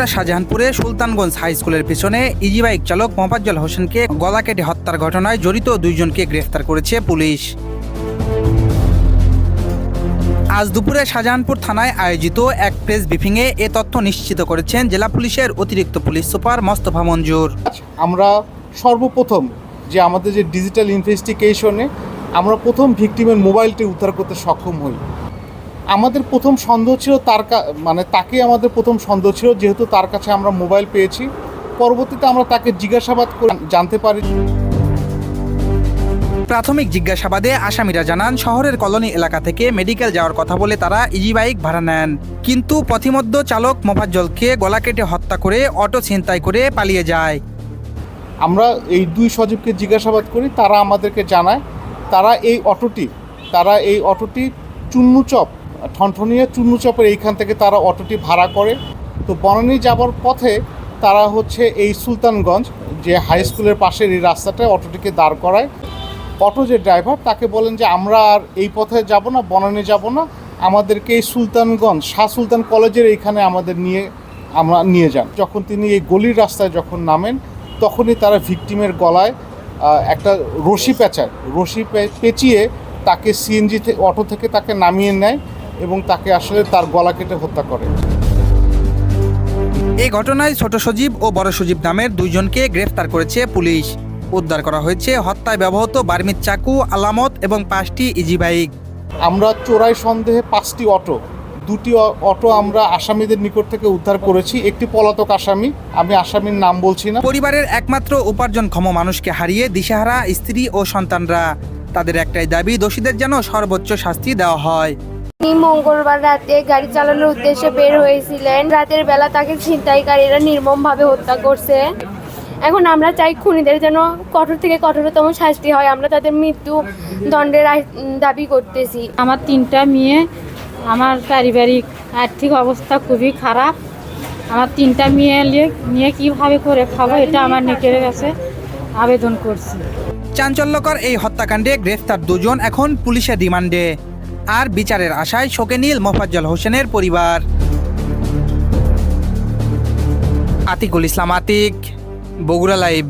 দুপুরে শাহজাহানপুরে সুলতানগঞ্জ হাই স্কুলের পিছনে ইজি বাইক চালক মোফাজ্জল হোসেনকে গলা কেটে হত্যার ঘটনায় জড়িত দুইজনকে গ্রেফতার করেছে পুলিশ। আজ দুপুরে শাহজাহানপুর থানায় আয়োজিত এক প্রেস ব্রিফিংয়ে এ তথ্য নিশ্চিত করেছেন জেলা পুলিশের অতিরিক্ত পুলিশ সুপার মোস্তফা মঞ্জুর। আমরা সর্বপ্রথম যে আমাদের যে ডিজিটাল ইনভেস্টিগেশনে আমরা প্রথম ভিকটিমের মোবাইলটি উদ্ধার করতে সক্ষম হই। আমাদের প্রথম সন্দেহ ছিল তার মানে তাকে আমাদের প্রথম সন্দেহ ছিল যেহেতু তার কাছে আমরা মোবাইল পেয়েছি। পরবর্তীতে আমরা তাকে জিজ্ঞাসাবাদ করে জানতে পারি। প্রাথমিক জিজ্ঞাসাবাদে আসামিরা জানান শহরের কলোনি এলাকা থেকে মেডিকেল যাওয়ার কথা বলে তারা ইজি বাইক ভাড়া নেন। কিন্তু পথিমধ্য চালক মোফাজ্জলকে গলা কেটে হত্যা করে অটো ছিনতাই করে পালিয়ে যায়। আমরা এই দুই সজীবকে জিজ্ঞাসাবাদ করি তারা আমাদেরকে জানায় তারা এই অটোটি তারা এই অটোটি চুন্নুচপ ঠনঠনিয়া চুন্নুচপের এইখান থেকে তারা অটোটি ভাড়া করে। তো বনানী যাবার পথে তারা হচ্ছে এই সুলতানগঞ্জ, যে হাই স্কুলের পাশের এই রাস্তাটায় অটোটিকে দাঁড় করায়। অটো যে ড্রাইভার তাকে বলেন যে, আমরা আর এই পথে যাব না, বনানী যাব না। আমাদেরকে এই সুলতানগঞ্জ, শাহ সুলতান কলেজের এইখানে আমাদের নিয়ে, আমরা নিয়ে যান। যখন তিনি এই গলির রাস্তায় যখন নামেন, তখনই তারা ভিকটিমের গলায় একটা রশি পেঁচায়। রশি পেঁচিয়ে তাকে সিএনজি অটো থেকে তাকে নামিয়ে নেয়। এবং তাকে আসলে তার গলা কেটে হত্যা করে। এই ঘটনায় ছোট সজীব ও বড় সজীব নামের দুইজনকে গ্রেফতার করেছে পুলিশ। উদ্ধার করা হয়েছে হত্যায় ব্যবহৃত বার্মিত চাকু আলামত এবং পাঁচটি ইজি বাইক। আমরা চোরাই সন্দেহে পাঁচটি অটো দুটি অটো আমরা আসামিদের নিকট থেকে উদ্ধার করেছি একটি পলাতক আসামি আমি আসামির নাম বলছি না। পরিবারের একমাত্র উপার্জনক্ষম মানুষকে হারিয়ে দিশেহারা স্ত্রী ও সন্তানরা তাদের একটাই দাবি দোষীদের যেন সর্বোচ্চ শাস্তি দেওয়া হয়। তিনি মঙ্গলবার রাতে গাড়ি চালানোর উদ্দেশ্যে বের হয়েছিলেন। রাতের বেলা তাকে ছিনতাইকারীরা নির্মমভাবে হত্যা করছে। এখন আমরা চাই খুনিদের যেন কঠোর থেকে কঠোরতম শাস্তি হয়। আমরা তাদের মৃত্যু দণ্ডের দাবি করতেছি। আমার তিনটা মেয়ে আমার পারিবারিক আর্থিক অবস্থা খুবই খারাপ। আমার তিনটা মেয়ে নিয়ে নিয়ে কীভাবে করে খাব এটা আমার নেকের কাছে আবেদন করছি। চাঞ্চল্যকর এই হত্যাকাণ্ডে গ্রেফতার দুজন এখন পুলিশের রিমান্ডে। আর বিচারের আশায় শোকে নীল মোফাজ্জল হোসেনের পরিবার। আতিকুল ইসলাম আতিক বগুড়া লাইভ।